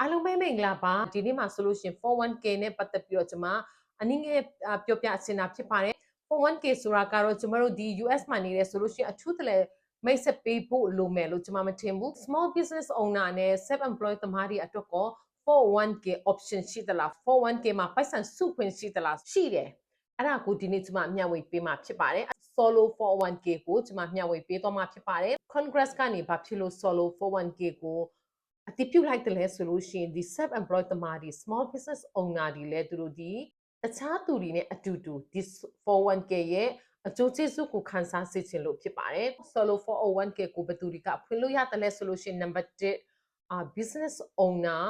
အားလုံးပဲမင်္ဂလာပါဒီနေ့မှာဆိုလို့ရှရင် 41k နဲ့ပတ်သက်ပြီးတော့ကျွန်မအနည်းငယ်အာပြောပြအစင်တာဖြစ်ပါတယ် 41k ဆိုတာကတော့ကျွန်တော်တို့ဒီ US မှာနေတယ်ဆိုလို့ရှရင်အထူးတလဲမိတ်ဆက်ပေးဖို့လိုမယ်လို့ကျွန်မမထင်ဘူး small business owner နဲ့ self employed သမားတွေအတွက်ကော 41k option ရှိသလား 41k မှာပိုက်ဆံစုခွင့်ရှိသလားရှိတယ်အဲ့ဒါကိုဒီနေ့ကျွန်မမျှဝေပေးမှာဖြစ်ပါတယ် solo 41k ကိုကျွန်မမျှဝေပေးသွားမှာဖြစ်ပါတယ် congress ကနေဘာဖြစ်လို့ solo 41k ကို အတည်ပြုလိုက်တယ်လဲဆိုလို့ရှိရင်ဒီ self employed သမားတွေ small business owner တွေလည်းသူတို့ဒီတခြားသူတွေနဲ့အတူတူဒီ 41k ရဲ့အကျိုးကျေးဇူးကိုခံစားစေချင်လို့ဖြစ်ပါတယ် solo 401k ကိုဘယ်သူတွေကဖွင့်လို့ရတယ်လဲဆိုလို့ရှိရင် number 1အာ business owner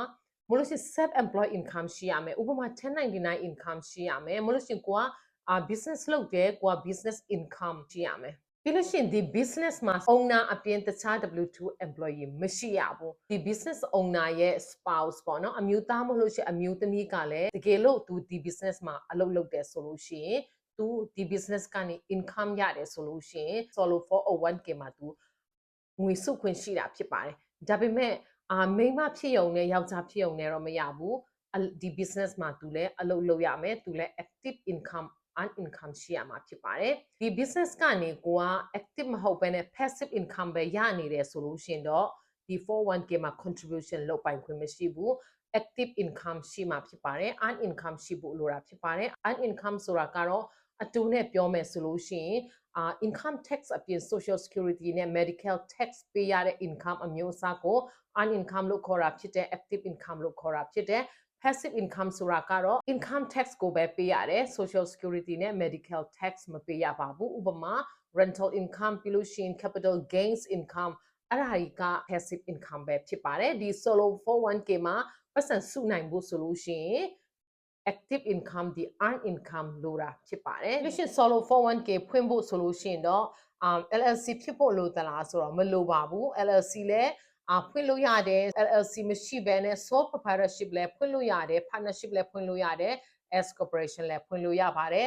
မလို့ရှိရင် self employed income ရှိရမယ်ဥပမာ1099 income ရှိရမယ်မလို့ရှိရင်ကိုကအာ business လုပ်တယ်ကိုက business income ရှိရမယ် ပြီးလို့ရှိရင်ဒီ business မှာ owner အပြင်တခြား W2 employee မရှိရဘူးဒီ business owner ရဲ့ spouse ပေါ့နော်အမျိုးသားမလို့ရှိရင်အမျိုးသမီးကလည်းတကယ်လို့သူဒီ business မှာအလုပ်လုပ်တယ်ဆိုလို့ရှိရင်သူဒီ business ကနေ income ရတယ်ဆိုလို့ရှိရင် solo 401k မှာသူငွေစုခွင့်ရှိတာဖြစ်ပါတယ်ဒါပေမဲ့အာမိန်းမဖြစ်ယုံနဲ့ယောက်ျားဖြစ်ယုံနဲ့တော့မရဘူးအဒီ business မှာသူလည်းအလုပ်လုပ်ရမယ်သူလည်း active income earn income ရှိရမှာဖြစ်ပါတယ်ဒီ business ကနေကိုက active မဟုတ်ဘဲနဲ့ passive income ပဲရနေတယ်ဆိုလို့ရှိရင်တော့ဒီ 401k မှာ contribution လုပ်ပိုင်ခွင့်မရှိဘူး active income ရှိမှာဖြစ်ပါတယ် earn income ရှိဖို့လိုတာဖြစ်ပါတယ် earn income ဆိုတာကတော့အတူနဲ့ပြောမယ်ဆိုလို့ရှိရင်အာ income tax အပြင် social security နဲ့ medical tax ပေးရတဲ့ income အမျိုးအစားကို earn income လို့ခေါ်တာဖြစ်တဲ့ active income လို့ခေါ်တာဖြစ်တဲ့ passive income ဆိုတာကတော့ income tax ကိုပဲပေးရတယ် social security နဲ့ medical tax မပေးရပါဘူးဥပမာ rental income ပြီးလို့ရှိရင် capital gains income အဲ့ဒါကြီးက passive income ပဲဖြစ်ပါတယ်ဒီ solo 401k မှာပတ်စံစုနိုင်ဖို့ဆိုလို့ရှိရင် active income ဒီ earn income လိုတာဖြစ်ပါတယ်။လို့ရှိရင် solo 401k ဖွင့်ဖို့ဆိုလို့ရှိရင်တော့ um LLC ဖြစ်ဖို့လိုသလားဆိုတော့မလိုပါဘူး LLC လည်း အာဖွင့်လို့ရတယ် LLC မရှိဘဲနဲ့ sole proprietorship လည်းဖွင့်လို့ရတယ် partnership လည်းဖွင့်လို့ရတယ် S corporation လည်းဖွင့်လို့ရပါတယ်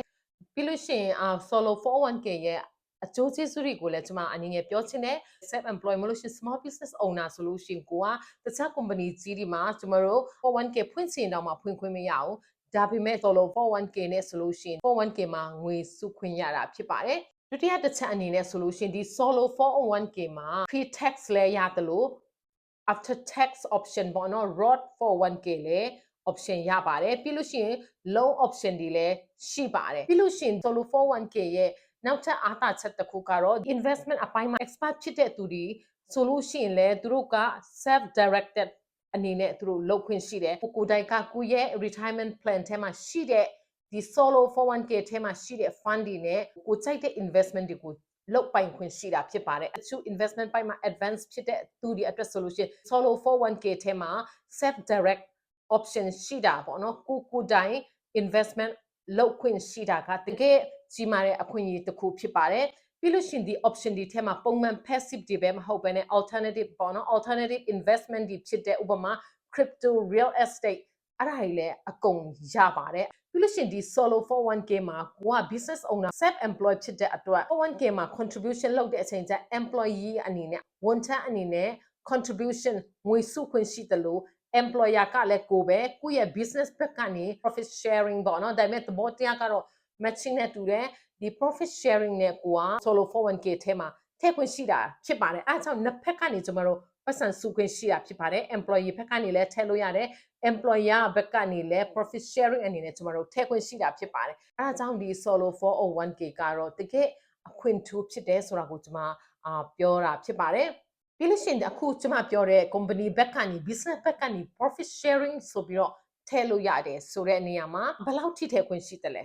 ပြီးလို့ရှိရင်အာ solo 401k ရဲ့အကျိုးကျေးဇူးတွေကိုလည်းကျွန်မအနေနဲ့ပြောချင်တယ် self employed မလို့ရှိရင် small business owner ဆိုလို့ရှိရင်ကိုကတခြား company ကြီးတွေမှာကျွန်တော်တို့ 401k ဖွင့်ချင်တော့မှဖွင့်ခွင့်မရဘူးဒါပေမဲ့ solo 401k နဲ့ဆိုလို့ရှိရင် 401k မှာငွေစုခွင့်ရတာဖြစ်ပါတယ်ဒုတိယတစ်ချက်အနေနဲ့ဆိုလို့ရှိရင်ဒီ solo 401k မှာ pre tax လဲရတယ်လို့ after tax option ပေါ့နော် rod 401k လဲ option ရပါတယ်ပြီးလို့ရှိရင် loan option တွေလည်းရှိပါတယ်ပြီးလို့ရှိရင် solo 401k ရဲ့နောက်ထပ်အားသာချက်တစ်ခုကတော့ investment အပိုင်းမှာ expert ဖြစ်တဲ့သူတွေဆိုလို့ရှိရင်လည်းသူတို့က self directed အနေနဲ့သူတို့လုပ်ခွင့်ရှိတယ်ကိုကိုတိုင်ကကိုရဲ့ retirement plan ထဲမှာရှိတဲ့ဒီ solo 401k ထဲမှာရှိတဲ့ fund တွေနဲ့ကိုကြိုက်တဲ့ investment တွေကို လောက်ပိုင်ခွင့်ရှိတာဖြစ်ပါတယ်အချို့ investment ပိုင်းမှာ advance ဖြစ်တဲ့သူတွေအတွက်ဆိုလို့ရှိရင် solo 401k ထဲမှာ self direct option ရှိတာပေါ့နော်ကိုကိုတိုင် investment လောက်ခွင့်ရှိတာကတကယ်ကြီးမားတဲ့အခွင့်အရေးတစ်ခုဖြစ်ပါတယ်ပြီးလို့ရှိရင်ဒီ option ဒီထဲမှာပုံမှန် passive တွေပဲမဟုတ်ဘဲနဲ့ alternative ပေါ့နော် alternative investment တွေဖြစ်တဲ့ဥပမာ crypto real estate အဲ့ဒါကြီးလည်းအကုန်ရပါတယ်ပြီးလို့ရှိရင်ဒီ solo 401k မှာကိုက business owner self employed ဖြစ်တဲ့အတွက် 401k မှာ contribution လုပ်တဲ့အချိန်ကျ employee အနေနဲ့ဝန်ထမ်းအနေနဲ့ contribution ငွေစုခွင့်ရှိတယ်လို့ employer ကလည်းကိုပဲကိုယ့်ရဲ့ business ဘက်ကနေ profit sharing ပေါ့နော်ဒါပေမဲ့သဘောတရားကတော့ matching နဲ့တူတယ်ဒီ profit sharing နဲ့ကိုက solo 401k ထဲမှာထည့်ခွင့်ရှိတာဖြစ်ပါတယ်အဲဒါကြောင့်နှစ်ဖက်ကနေကျွန်တော်တို့ ပတ်စံစုခွင့်ရှိတာဖြစ်ပါတယ် employee ဘက်ကနေလည်းထည့်လို့ရတယ် employer ဘက်ကနေလည်း profit sharing အနေနဲ့ကျွန်တော်တို့ထည့်ခွင့်ရှိတာဖြစ်ပါတယ်အဲဒါကြောင့်ဒီ solo 401k ကတော့တကယ်အခွင့်ထူးဖြစ်တယ်ဆိုတာကိုကျွန်မအာပြောတာဖြစ်ပါတယ်ပြီးလို့ရှိရင်အခုကျွန်မပြောတဲ့ company ဘက်ကနေ business ဘက်ကနေ profit sharing ဆိုပြီးတော့ထည့်လို့ရတယ်ဆိုတဲ့နေရာမှာဘယ်လောက်ထိထည့်ခွင့်ရှိတယ်လဲ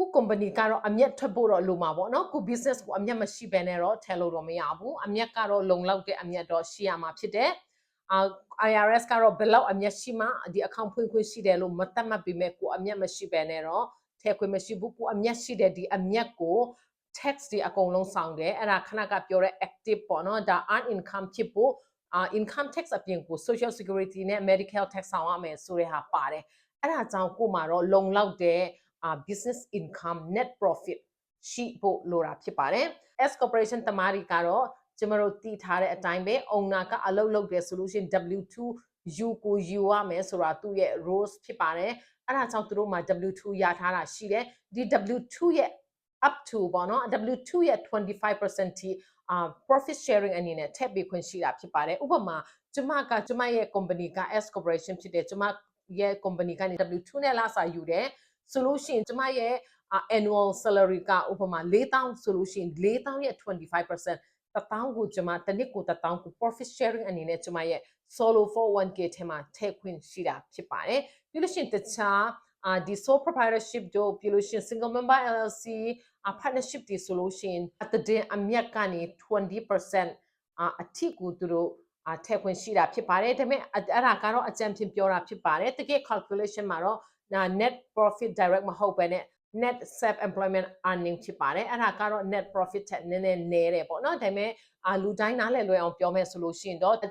ခု company ကတော့အမျက်ထွက်ဖို့တော့လိုမှာပေါ့နော်ခု business ကိုအမျက်မရှိဘဲနဲ့တော့ထည့်လို့တော့မရဘူးအမျက်ကတော့လုံလောက်တဲ့အမျက်တော့ရှိရမှာဖြစ်တယ်အာ IRS ကတော့ဘယ်လောက်အမျက်ရှိမှဒီ account ဖွင့်ခွင့်ရှိတယ်လို့မသတ်မှတ်ပေမဲ့ကိုအမျက်မရှိဘဲနဲ့တော့ထည့်ခွင့်မရှိဘူးကိုအမျက်ရှိတဲ့ဒီအမျက်ကို tax တွေအကုန်လုံးဆောင်တယ်အဲ့ဒါခဏကပြောတဲ့ active ပေါ့နော်ဒါ earn income ဖြစ်ဖို့အာ income tax အပြင်ကို social security နဲ့ medical tax ဆောင်ရမယ်ဆိုတဲ့ဟာပါတယ်အဲ့ဒါကြောင့်ကိုမှာတော့လုံလောက်တဲ့အာ business income net profit ရှိဖို့လိုတာဖြစ်ပါတယ် S corporation တမားတွေကတော့ကျမတို့တည်ထားတဲ့အတိုင်းပဲ owner ကအလုပ်လုပ်တယ်ဆိုလို့ရှိရင် W2 ယူကိုယူရမယ်ဆိုတာသူ့ရဲ့ rules ဖြစ်ပါတယ်အဲ့ဒါကြောင့်သူတို့မှာ W2 ရထားတာရှိတယ်ဒီ W2 ရဲ့ up to ပေါ့နော် W2 ရဲ့25%ထိအာ profit sharing အနေနဲ့ထည့်ပေးခွင့်ရှိတာဖြစ်ပါတယ်ဥပမာကျမကကျမရဲ့ company က S corporation ဖြစ်တယ်ကျမရဲ့ company ကနေ W2 နဲ့လာစာယူတယ် ဆိုလို့ရှိရင်ကျမရဲ့ annual salary ကဥပမာ4000ဆိုလို့ရှိရင်4000ရဲ့25%တထောင်ကိုကျွန်မတစ်နှစ်ကိုတထောင်ကို profit sharing အနေနဲ့ကျွန်မရဲ့ solo 41k ထဲမှာထည့်ခွင့်ရှိတာဖြစ်ပါတယ်ပြီးလို့ရှိရင်တခြားအာဒီ sole proprietorship တို့ပြီးလို့ရှိရင် single member LLC အာ partnership တွေဆိုလို့ရှိရင်အတည်အမြတ်ကနေ20%အာအထိကိုသူတို့အာထည့်ခွင့်ရှိတာဖြစ်ပါတယ်ဒါပေမဲ့အဲ့ဒါကတော့အကြံဖြင့်ပြောတာဖြစ်ပါတယ်တကယ် calculation မှာတော့ net profit direct မဟုတ်ဘဲနဲ့ net self employment earning ဖြစ်ပါတယ်အဲ့ဒါကတော့ net profit ထက်နည်းနည်းနည်းတယ်ပေါ့နော်ဒါပေမဲ့အာလူတိုင်းနားလည်လွယ်အောင်ပြောမယ်ဆိုလို့ရှိရင်တော့တ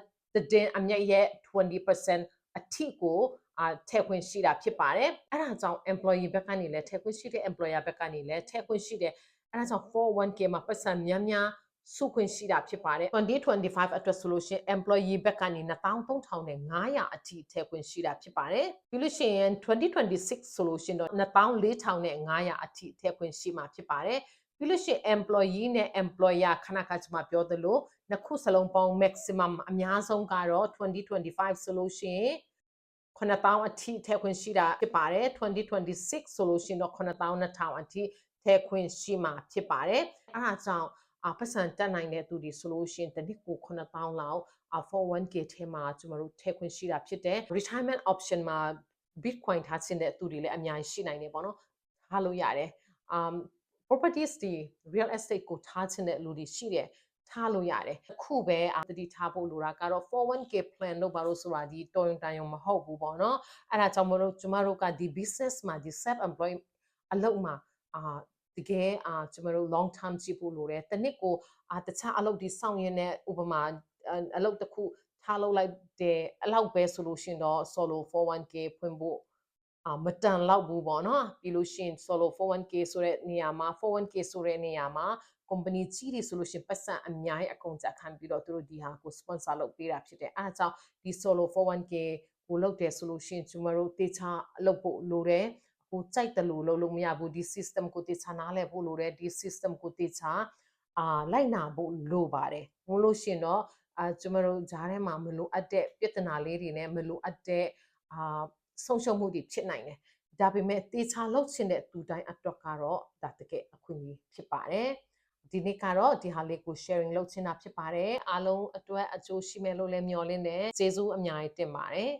ည်အမြတ်ရဲ့20%အထိကိုအာထည့်ခွင့်ရှိတာဖြစ်ပါတယ်အဲ့ဒါကြောင့် employee ဘက်ကနေလည်းထည့်ခွင့်ရှိတဲ့ employer ဘက်ကနေလည်းထည့်ခွင့်ရှိတယ်အဲ့ဒါကြောင့် 401k မှာပတ်စံများများ စုခွင့်ရှိတာဖြစ်ပါတယ်2025အတွက်ဆိုလို့ရှိရင် employee ဘက်ကနေ13500အထိထည့်ခွင့်ရှိတာဖြစ်ပါတယ်ပြီးလို့ရှိရင်2026ဆိုလို့ရှိရင်တော့14500အထိထည့်ခွင့်ရှိမှာဖြစ်ပါတယ်ပြီးလို့ရှိရင် employee နဲ့ employer ခဏခါကျမှပြောသလိုနှစ်ခုစလုံးပေါင်း maximum အများဆုံးကတော့2025ဆိုလို့ရှိရင်9000အထိထည့်ခွင့်ရှိတာဖြစ်ပါတယ်2026ဆိုလို့ရှိရင်တော့9200အထိထည့်ခွင့်ရှိမှာဖြစ်ပါတယ်အဲဒါကြောင့် အပတ်စံတက်နိုင်တဲ့သူတွေဆိုလို့ရှိရင်တစ်နှစ်ကို9000လောက်အ 41k ထဲမှာကျွန်တော်တို့ထည့်ခွင့်ရှိတာဖြစ်တယ် retirement option မှာ bitcoin ထားခြင်းတဲ့သူတွေလည်းအများကြီးရှိနိုင်တယ်ပေါ့နော်ထားလို့ရတယ် um properties တွေ real estate ကိုထားခြင်းတဲ့လူတွေရှိတယ်ထားလို့ရတယ်အခုပဲတတိထားဖို့လိုတာကတော့ 41k plan လို့ဘာလို့ဆိုတာဒီတော်ရင်တန်ရုံမဟုတ်ဘူးပေါ့နော်အဲ့ဒါကြောင့်မလို့ကျမတို့ကဒီ business မှာဒီ self employed အလုပ်မှာအာ တကယ်အာကျမတို့ long term ကြည့်ဖို့လိုတယ်တနစ်ကိုအာတခြားအလုပ်ဒီစောင့်ရင်းနဲ့ဥပမာအလုပ်တစ်ခုထားလုပ်လိုက်တယ်အလောက်ပဲဆိုလို့ရှင်တော့ solo 41k ဖွင့်ဖို့အာမတန်လောက်ဘူးပေါ့နော်ပြီးလို့ရှိရင် solo 41k ဆိုတဲ့နေရာမှာ 41k ဆိုတဲ့နေရာမှာ company ကြီးတွေဆိုလို့ရှိရင်ပတ်စံအများကြီးအကုန်ကြခံပြီးတော့သူတို့ဒီဟာကို sponsor လုပ်ပေးတာဖြစ်တယ်အဲဒါကြောင့်ဒီ solo 41k ကိုလုပ်တယ်ဆိုလို့ရှိရင်ကျမတို့တေချာလုပ်ဖို့လိုတယ် ကိုကြိုက်တယ်လို့လုပ်လို့မရဘူးဒီ system ကိုတေချာနားလည်ဖို့လိုတယ်ဒီ system ကိုတေချာအာလိုက်နာဖို့လိုပါတယ်မလို့ရှိရင်တော့အာကျမတို့ဂျားထဲမှာမလိုအပ်တဲ့ပြဿနာလေးတွေနဲ့မလိုအပ်တဲ့အာဆုံးရှုံးမှုတွေဖြစ်နိုင်တယ်ဒါပေမဲ့တေချာလောက်ချင်တဲ့သူတိုင်းအတွက်ကတော့ဒါတကယ်အခွင့်အရေးဖြစ်ပါတယ်ဒီနေ့ကတော့ဒီဟာလေးကို sharing လုပ်ချင်တာဖြစ်ပါတယ်အားလုံးအတွက်အကျိုးရှိမယ်လို့လည်းမျှော်လင့်တယ်ကျေးဇူးအများကြီးတင်ပါတယ်